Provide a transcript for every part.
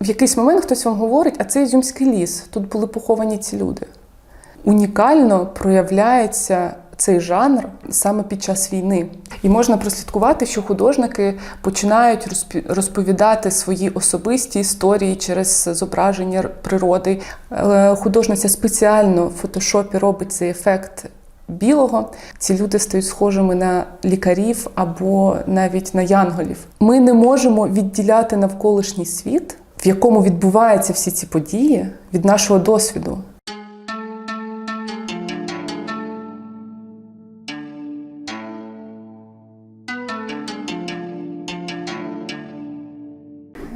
в якийсь момент хтось вам говорить, а це Ізюмський ліс, тут були поховані ці люди. Унікально проявляється цей жанр саме під час війни. І можна прослідкувати, що художники починають розповідати свої особисті історії через зображення природи. Художниця спеціально в фотошопі робить цей ефект білого. Ці люди стають схожими на лікарів або навіть на янголів. Ми не можемо відділяти навколишній світ, в якому відбуваються всі ці події, від нашого досвіду.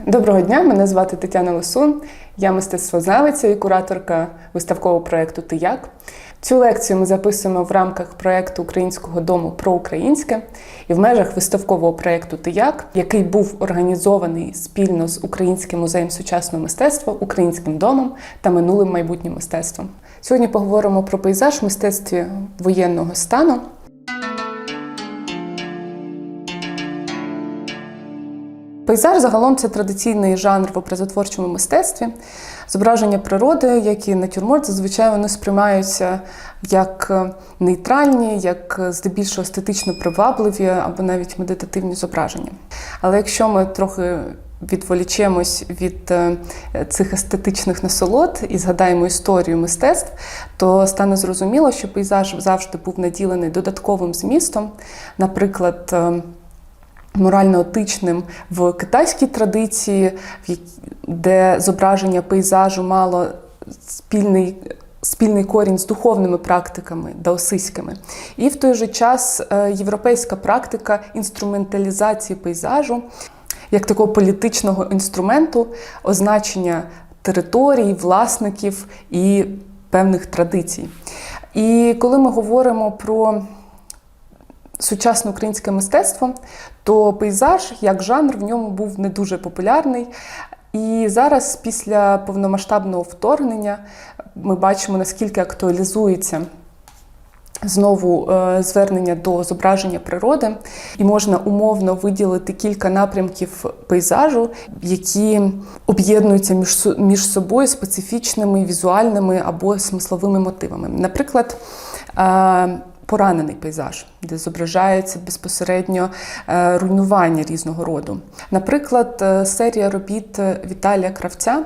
Доброго дня, мене звати Тетяна Лисун. Я мистецтвознавиця і кураторка виставкового проєкту Ти як. Цю лекцію ми записуємо в рамках проєкту Українського дому про українське і в межах виставкового проєкту Ти як, який був організований спільно з Українським музеєм сучасного мистецтва, Українським домом та минулим майбутнім мистецтвом. Сьогодні поговоримо про пейзаж в мистецтві воєнного стану. Пейзаж загалом це традиційний жанр в образотворчому мистецтві. Зображення природи, як і натюрморт, зазвичай вони сприймаються як е, нейтральні, як е, здебільшого естетично привабливі або навіть медитативні зображення. Але якщо ми трохи відволічемось від е, цих естетичних насолод і згадаємо історію мистецтв, то стане зрозуміло, що пейзаж завжди був наділений додатковим змістом. Наприклад, морально-етичним в китайській традиції, де зображення пейзажу мало спільний. Спільний корінь з духовними практиками даосистськими. І в той же час е, європейська практика інструменталізації пейзажу як такого політичного інструменту, означення територій, власників і певних традицій. І коли ми говоримо про сучасне українське мистецтво, то пейзаж як жанр в ньому був не дуже популярний. І зараз, після повномасштабного вторгнення, ми бачимо, наскільки актуалізується знову е, звернення до зображення природи, і можна умовно виділити кілька напрямків пейзажу, які об'єднуються між, між собою специфічними візуальними або смисловими мотивами. Наприклад, е, Поранений пейзаж, де зображається безпосередньо е, руйнування різного роду. Наприклад, е, серія робіт Віталія Кравця,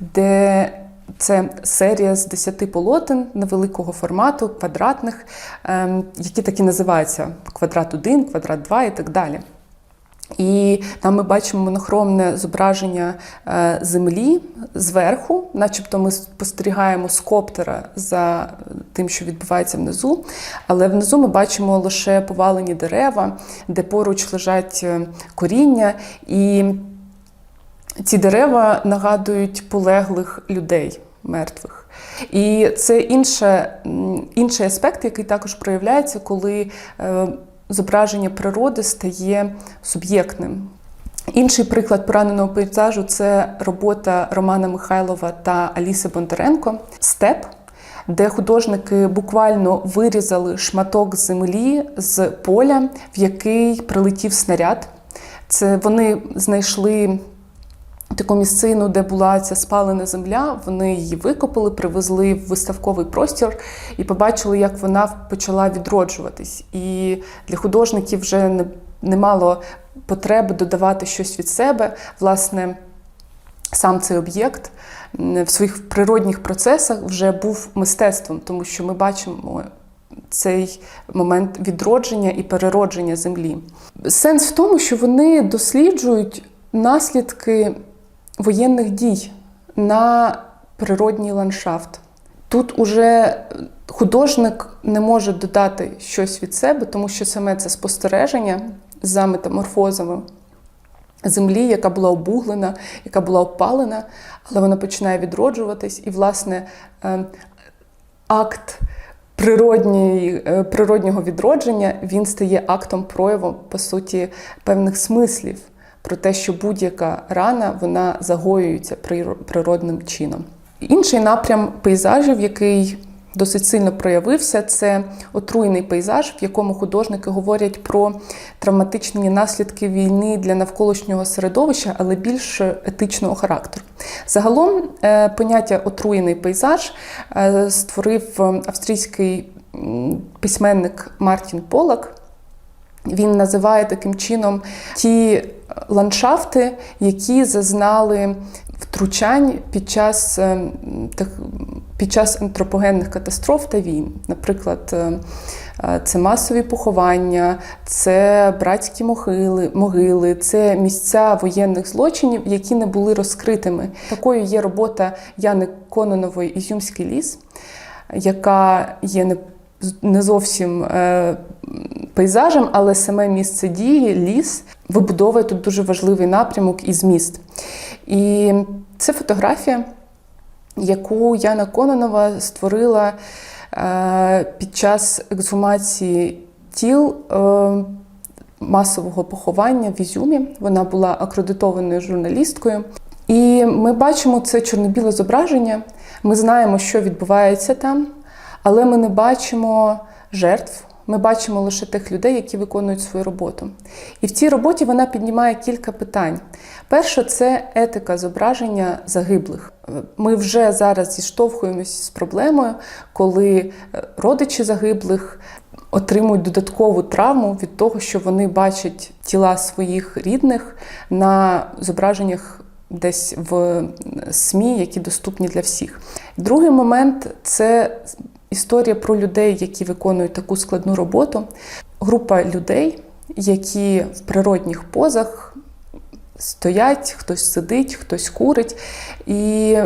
де це серія з 10 полотен невеликого формату, квадратних, ем, які так і називаються квадрат 1, квадрат 2 і так далі. І там ми бачимо монохромне зображення е, землі зверху, начебто ми спостерігаємо з коптера за тим, що відбувається внизу. Але внизу ми бачимо лише повалені дерева, де поруч лежать е, коріння. І ці дерева нагадують полеглих людей мертвих. І це інше, інший аспект, який також проявляється, коли е, зображення природи стає суб'єктним. Інший приклад пораненого пейзажу це робота Романа Михайлова та Аліси Бондаренко Степ, де художники буквально вирізали шматок землі з поля, в який прилетів снаряд. Це вони знайшли таку місцину, де була ця спалена земля. Вони її викопали, привезли в виставковий простір і побачили, як вона почала відроджуватись. І для художників вже не, не мало потреби додавати щось від себе. Власне, сам цей об'єкт в своїх природних процесах вже був мистецтвом, тому що ми бачимо. Цей момент відродження і переродження землі. Сенс в тому, що вони досліджують наслідки воєнних дій на природній ландшафт. Тут уже художник не може додати щось від себе, тому що саме це спостереження за метаморфозами землі, яка була обуглена, яка була опалена, але вона починає відроджуватись. І, власне, е, акт е, природнього відродження він стає актом прояву, по суті, певних смислів про те, що будь-яка рана вона загоюється прир- природним чином. Інший напрям пейзажів, який досить сильно проявився. Це отруєний пейзаж, в якому художники говорять про травматичні наслідки війни для навколишнього середовища, але більш етичного характеру. Загалом е, поняття отруєний пейзаж е, створив австрійський письменник Мартін Полак. Він називає таким чином ті ландшафти, які зазнали втручань під час під час антропогенних катастроф та війн. Наприклад, це масові поховання, це братські могили, могили, це місця воєнних злочинів, які не були розкритими. Такою є робота Яни Кононової Ізюмський ліс, яка є не зовсім е, пейзажем, але саме місце дії, ліс, вибудовує тут дуже важливий напрямок і зміст. І це фотографія, яку Яна Кононова створила е, під час ексгумації тіл. Е, Масового поховання в Ізюмі. Вона була акредитованою журналісткою. І ми бачимо це чорно-біле зображення. Ми знаємо, що відбувається там, але ми не бачимо жертв. Ми бачимо лише тих людей, які виконують свою роботу. І в цій роботі вона піднімає кілька питань. Перше, це етика зображення загиблих. Ми вже зараз зіштовхуємося з проблемою, коли е, родичі загиблих отримують додаткову травму від того, що вони бачать тіла своїх рідних на зображеннях. Десь в СМІ, які доступні для всіх. Другий момент це історія про людей, які виконують таку складну роботу. Група людей, які в природних позах стоять, хтось сидить, хтось курить. І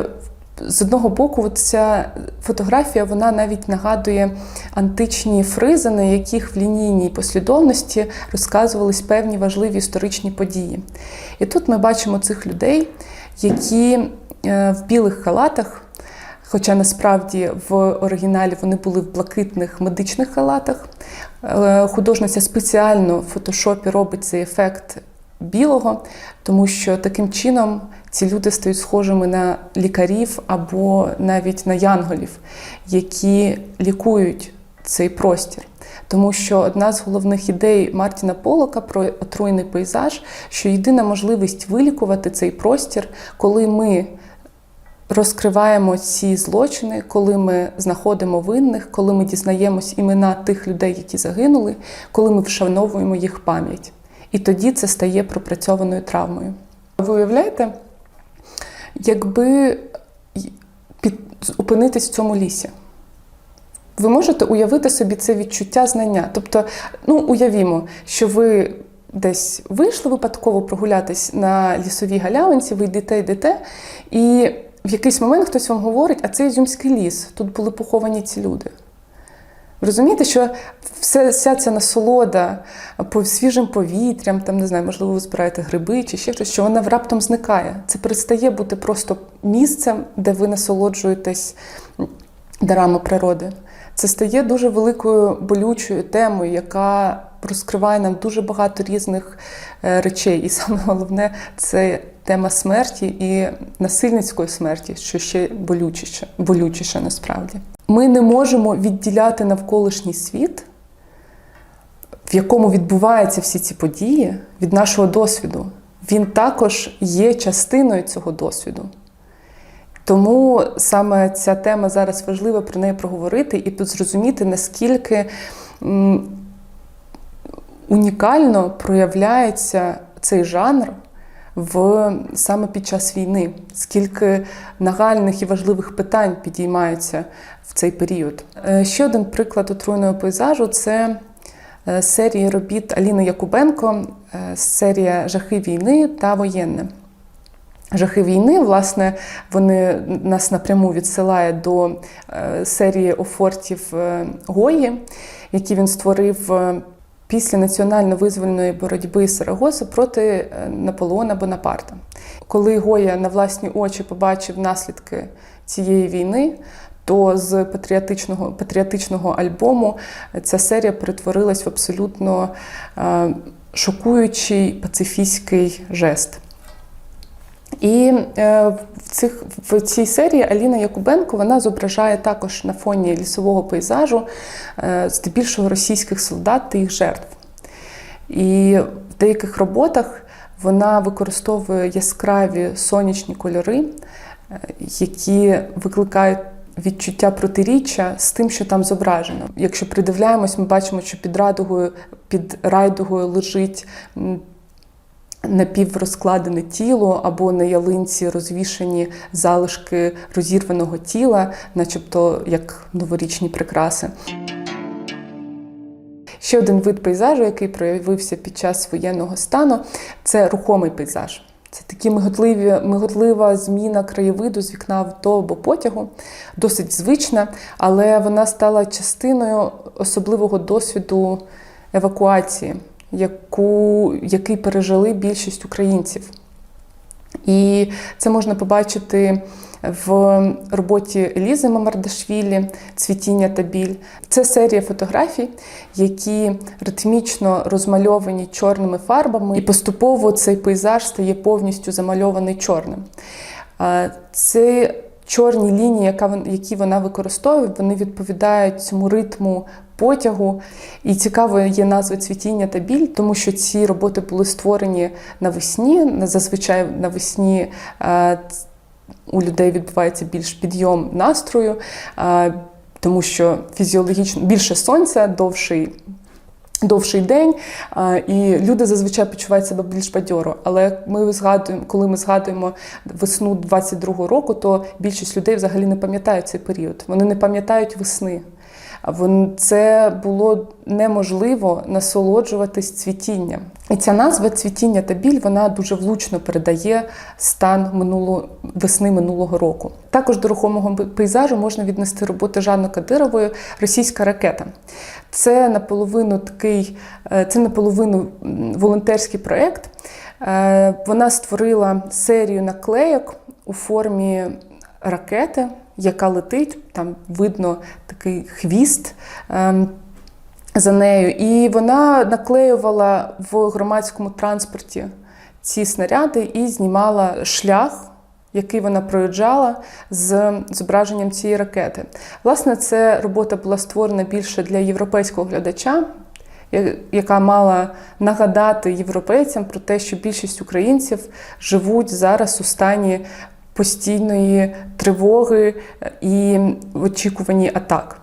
з одного боку, ця фотографія вона навіть нагадує античні фризи, на яких в лінійній послідовності розказувались певні важливі історичні події. І тут ми бачимо цих людей, які е, в білих халатах. Хоча насправді в оригіналі вони були в блакитних медичних халатах. Е, художниця спеціально в фотошопі робить цей ефект білого, тому що таким чином ці люди стають схожими на лікарів або навіть на янголів, які лікують цей простір. Тому що одна з головних ідей Мартіна Полока про отруєний пейзаж, що єдина можливість вилікувати цей простір, коли ми розкриваємо ці злочини, коли ми знаходимо винних, коли ми дізнаємось імена тих людей, які загинули, коли ми вшановуємо їх пам'ять. І тоді це стає пропрацьованою травмою. Ви уявляєте, якби під... опинитись в цьому лісі? Ви можете уявити собі це відчуття знання. Тобто, ну уявімо, що ви десь вийшли випадково прогулятись на лісовій галявинці, ви йдете, йдете, і в якийсь момент хтось вам говорить, а це Ізюмський ліс, тут були поховані ці люди. Ви розумієте, що все, вся ця насолода по свіжим повітрям, там, не знаю, можливо, ви збираєте гриби чи ще щось, що вона раптом зникає. Це перестає бути просто місцем, де ви насолоджуєтесь дарами природи. Це стає дуже великою болючою темою, яка розкриває нам дуже багато різних е, речей. І саме головне це тема смерті і насильницької смерті, що ще болючіше, болючіше насправді. Ми не можемо відділяти навколишній світ, в якому відбуваються всі ці події від нашого досвіду. Він також є частиною цього досвіду. Тому саме ця тема зараз важлива про неї проговорити і тут зрозуміти, наскільки унікально проявляється цей жанр в саме під час війни, скільки нагальних і важливих питань підіймаються в цей період. Е, ще один приклад отруйного пейзажу це е, серія робіт Аліни Якубенко, е, серія Жахи війни та воєнне. Жахи війни, власне, вони нас напряму відсилають до серії офортів Гої, які він створив після національно-визвольної боротьби Сарагоси проти е, Наполеона Бонапарта. Коли Гоя на власні очі побачив наслідки цієї війни, то з патріотичного патріотичного альбому ця серія перетворилась в абсолютно е, шокуючий пацифістський жест. І е, в, цих, в цій серії Аліна Якубенко вона зображає також на фоні лісового пейзажу е, здебільшого російських солдат та їх жертв. І в деяких роботах вона використовує яскраві сонячні кольори, е, які викликають відчуття протиріччя з тим, що там зображено. Якщо придивляємось, ми бачимо, що під радугою, під райдугою лежить напіврозкладене тіло, або на ялинці розвішені залишки розірваного тіла, начебто як новорічні прикраси. Ще один вид пейзажу, який проявився під час воєнного стану, це рухомий пейзаж. Це такі миготливі, миготлива зміна краєвиду з вікна авто або потягу, досить звична, але вона стала частиною особливого досвіду евакуації, яку, який пережили більшість українців. І це можна побачити в роботі Елізи Мамардашвілі Цвітіння та біль. Це серія фотографій, які ритмічно розмальовані чорними фарбами, і поступово цей пейзаж стає повністю замальований чорним. Це чорні лінії, які вона використовує, вони відповідають цьому ритму потягу. І цікаво є назва цвітіння та біль, тому що ці роботи були створені навесні. Зазвичай навесні е, у людей відбувається більш підйом настрою, е, тому що фізіологічно більше сонця, довший. Довший день, і люди зазвичай почувають себе більш бадьоро. Але ми згадуємо, коли ми згадуємо весну 22-го року, то більшість людей взагалі не пам'ятають цей період. Вони не пам'ятають весни. Це було неможливо насолоджуватись цвітінням. І ця назва цвітіння та біль вона дуже влучно передає стан минуло, весни минулого року. Також до рухомого пейзажу можна віднести роботи Жанни Кадирової Російська ракета. Це наполовину такий, е, це наполовину волонтерський проєкт. Е, Вона створила серію наклейок у формі ракети, яка летить. Там видно такий хвіст. ем, за нею, і вона наклеювала в громадському транспорті ці снаряди і знімала шлях, який вона проїжджала з зображенням цієї ракети. Власне, ця робота була створена більше для європейського глядача, яка мала нагадати європейцям про те, що більшість українців живуть зараз у стані постійної тривоги е, і в очікуванні атак.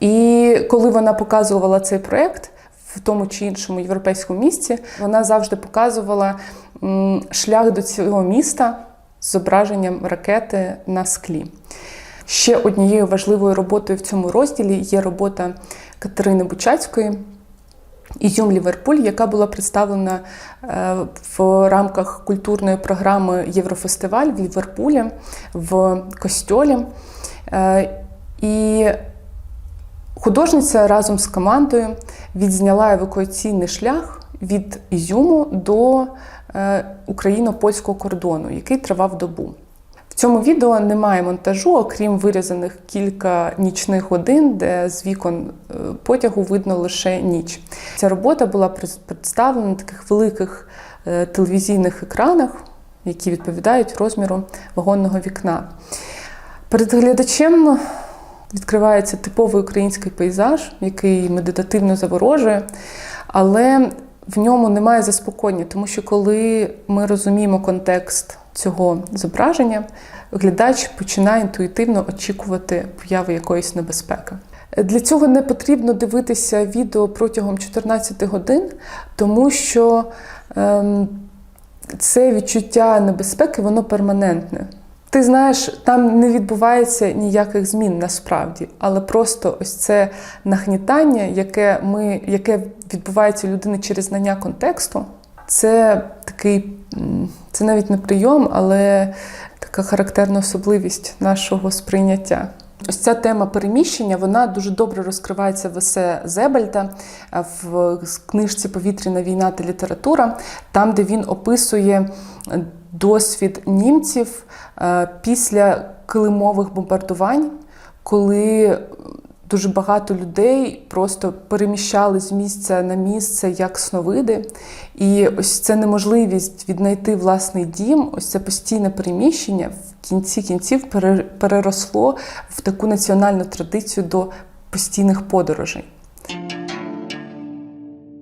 І коли вона показувала цей проєкт в тому чи іншому європейському місті, вона завжди показувала шлях до цього міста з зображенням ракети на склі. Ще однією важливою роботою в цьому розділі є робота Катерини Бучацької. Ізюм Ліверпуль, яка була представлена е, в рамках культурної програми Єврофестиваль в Ліверпулі в Костьолі. Е, І художниця разом з командою відзняла евакуаційний шлях від Ізюму до е, україно-польського кордону, який тривав добу. Цьому відео немає монтажу, окрім вирізаних кілька нічних годин, де з вікон е, потягу видно лише ніч. Ця робота була представлена на таких великих е, телевізійних екранах, які відповідають розміру вагонного вікна. Перед глядачем відкривається типовий український пейзаж, який медитативно заворожує, але в ньому немає заспокоєння, тому що коли ми розуміємо контекст цього зображення, глядач починає інтуїтивно очікувати появи якоїсь небезпеки. Для цього не потрібно дивитися відео протягом 14 годин, тому що ем, це відчуття небезпеки, воно перманентне. Ти знаєш, там не відбувається ніяких змін насправді, але просто ось це нагнітання, яке ми, яке відбувається у людини через знання контексту, це такий, це навіть не прийом, але така характерна особливість нашого сприйняття. Ось ця тема переміщення вона дуже добре розкривається в есе Зебельта е, в книжці Повітряна війна та література, там, де він описує досвід німців е, після килимових бомбардувань, коли Дуже багато людей просто переміщали з місця на місце як сновиди. І ось це неможливість віднайти власний дім, ось це постійне переміщення в кінці кінців пере- переросло в таку національну традицію до постійних подорожей.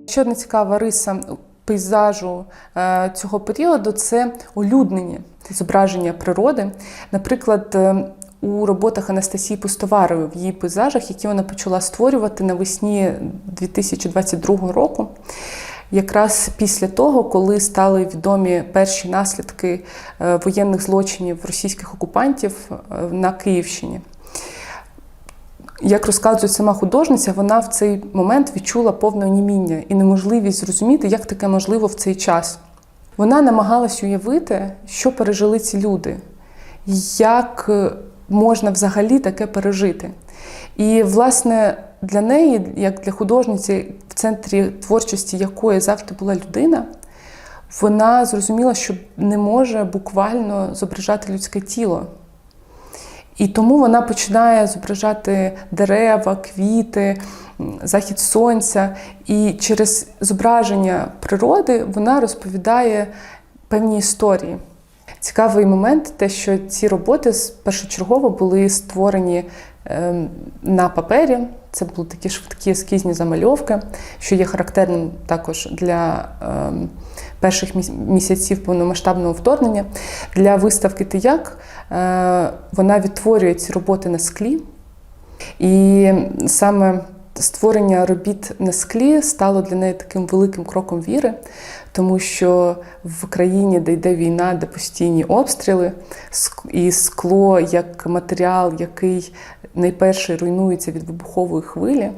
Ще одна цікава риса пейзажу е, цього періоду це олюднення, зображення природи. Наприклад, е, у роботах Анастасії Пустоварової в її пейзажах, які вона почала створювати навесні 2022 року. Якраз після того, коли стали відомі перші наслідки е, воєнних злочинів російських окупантів е, на Київщині. Як розказує сама художниця, вона в цей момент відчула повне оніміння і неможливість зрозуміти, як таке можливо в цей час. Вона намагалась уявити, що пережили ці люди, як е, можна взагалі таке пережити. І, власне, для неї, як для художниці, в центрі творчості якої завжди була людина, вона зрозуміла, що не може буквально зображати людське тіло. І тому вона починає зображати дерева, квіти, захід сонця. І через зображення природи вона розповідає певні історії. Цікавий момент, те, що ці роботи першочергово були створені ем, на папері. Це були такі швидкі ескізні замальовки, що є характерним також для ем, перших місяців повномасштабного вторгнення. Для виставки Тияк е, вона відтворює ці роботи на склі. І саме створення робіт на склі стало для неї таким великим кроком віри, тому що в країні, де йде війна, де постійні обстріли, і скло як матеріал, який найперше руйнується від вибухової хвилі,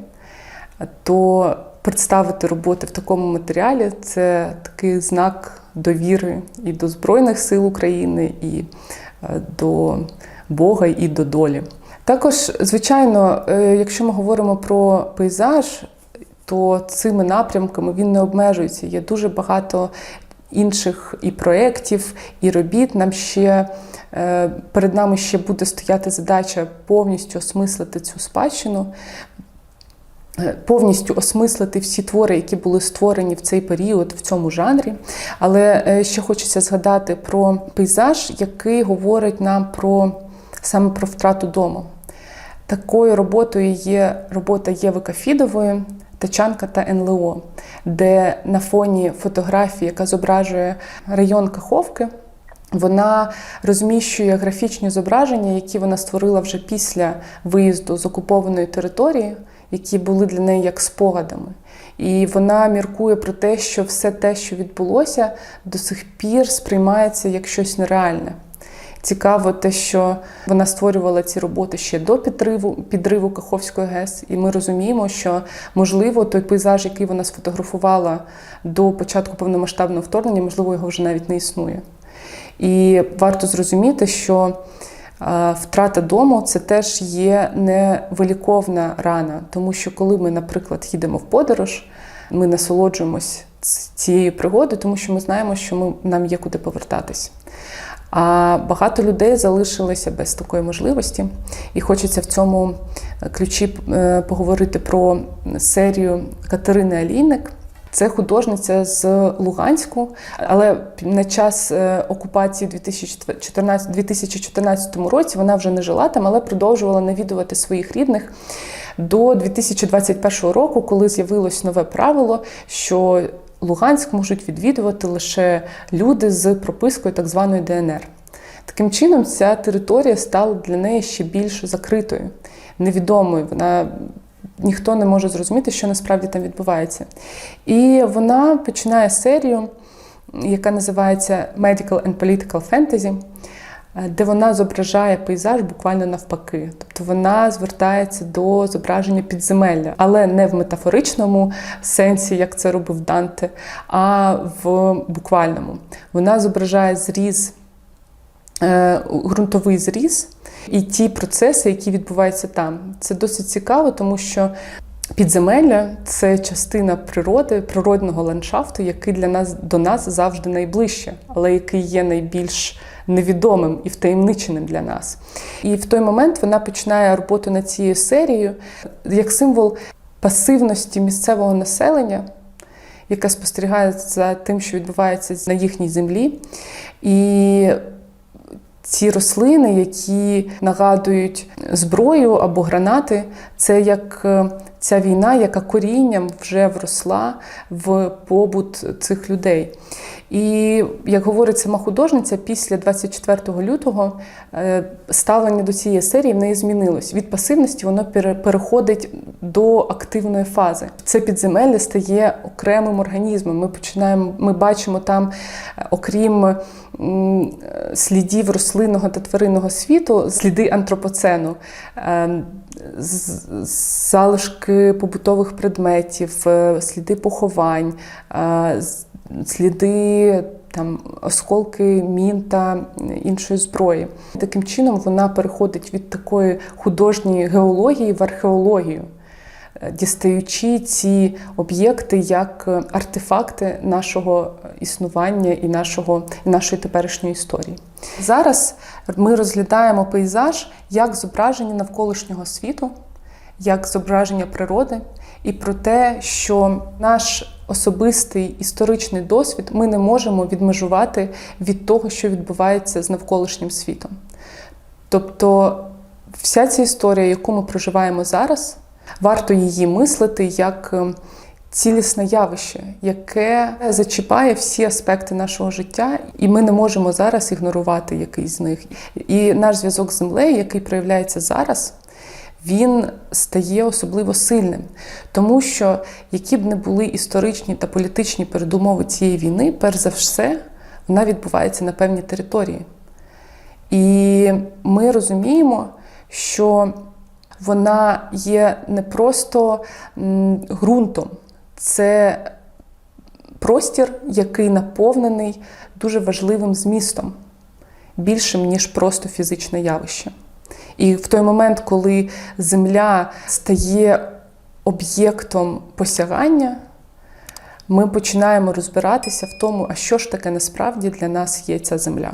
то представити роботи в такому матеріалі це такий знак довіри і до Збройних сил України, і е, до Бога, і до долі. Також, звичайно, е, якщо ми говоримо про пейзаж, то цими напрямками він не обмежується. Є дуже багато інших і проєктів, і робіт. Нам ще е, перед нами ще буде стояти задача повністю осмислити цю спадщину. е, Повністю осмислити всі твори, які були створені в цей період в цьому жанрі. Але е, ще хочеться згадати про пейзаж, який говорить нам про саме про втрату дому. Такою роботою є робота Єви Кафідової Тачанка та НЛО, де на фоні фотографії, яка зображує район Каховки, вона розміщує графічні зображення, які вона створила вже після виїзду з окупованої території, які були для неї як спогадами. І вона міркує про те, що все те, що відбулося, до сих пір сприймається як щось нереальне. Цікаво те, що вона створювала ці роботи ще до підриву, підриву Каховської ГЕС, і ми розуміємо, що можливо той пейзаж, який вона сфотографувала до початку повномасштабного вторгнення, можливо, його вже навіть не існує. І варто зрозуміти, що втрата дому це теж є невиліковна рана, тому що коли ми, наприклад, їдемо в подорож, ми насолоджуємось цією пригодою, тому що ми знаємо, що ми, нам є куди повертатись. А багато людей залишилися без такої можливості, і хочеться в цьому ключі е, поговорити про серію Катерини Алійник. Це художниця з Луганську, але на час е, окупації 2014, 2014 році вона вже не жила там, але продовжувала навідувати своїх рідних до 2021 року, коли з'явилось нове правило, що Луганськ можуть відвідувати лише люди з пропискою так званої ДНР. Таким чином, ця територія стала для неї ще більш закритою, невідомою. Вона ніхто не може зрозуміти, що насправді там відбувається. І вона починає серію, яка називається Medical and Political Fantasy, де вона зображає пейзаж буквально навпаки. Тобто вона звертається до зображення підземелля, але не в метафоричному сенсі, як це робив Данте, а в буквальному. Вона зображає зріз, е, ґрунтовий зріз і ті процеси, які відбуваються там. Це досить цікаво, тому що Підземелля це частина природи, природного ландшафту, який для нас до нас завжди найближче, але який є найбільш невідомим і втаємниченим для нас. І в той момент вона починає роботу над цією серією як символ пасивності місцевого населення, яке спостерігає за тим, що відбувається на їхній землі. І ці рослини, які нагадують зброю або гранати, це як е, ця війна, яка корінням вже вросла в побут цих людей. І як говорить сама художниця, після 24 лютого е, ставлення до цієї серії в неї змінилось. Від пасивності воно переходить до активної фази. Це підземелля стає окремим організмом. Ми починаємо, ми бачимо там, окрім слідів рослинного та тваринного світу, сліди антропоцену, е, залишки побутових предметів, е, сліди поховань, сліди там осколки мін та іншої зброї. Таким чином вона переходить від такої художньої геології в археологію, е, дістаючи ці об'єкти як е, артефакти нашого існування і нашого, і нашої теперішньої історії. Зараз ми розглядаємо пейзаж як зображення навколишнього світу, як зображення природи, і про те, що наш особистий історичний досвід ми не можемо відмежувати від того, що відбувається з навколишнім світом. Тобто, вся ця історія, яку ми проживаємо зараз, варто її мислити як е, цілісне явище, яке зачіпає всі аспекти нашого життя, і ми не можемо зараз ігнорувати якийсь з них. І наш зв'язок з землею, який проявляється зараз, він стає особливо сильним, тому що які б не були історичні та політичні передумови цієї війни, перш за все, вона відбувається на певній території. І ми розуміємо, що вона є не просто ґрунтом, це простір, який наповнений дуже важливим змістом, більшим, ніж просто фізичне явище. І в той момент, коли земля стає об'єктом посягання, ми починаємо розбиратися в тому, а що ж таке насправді для нас є ця земля.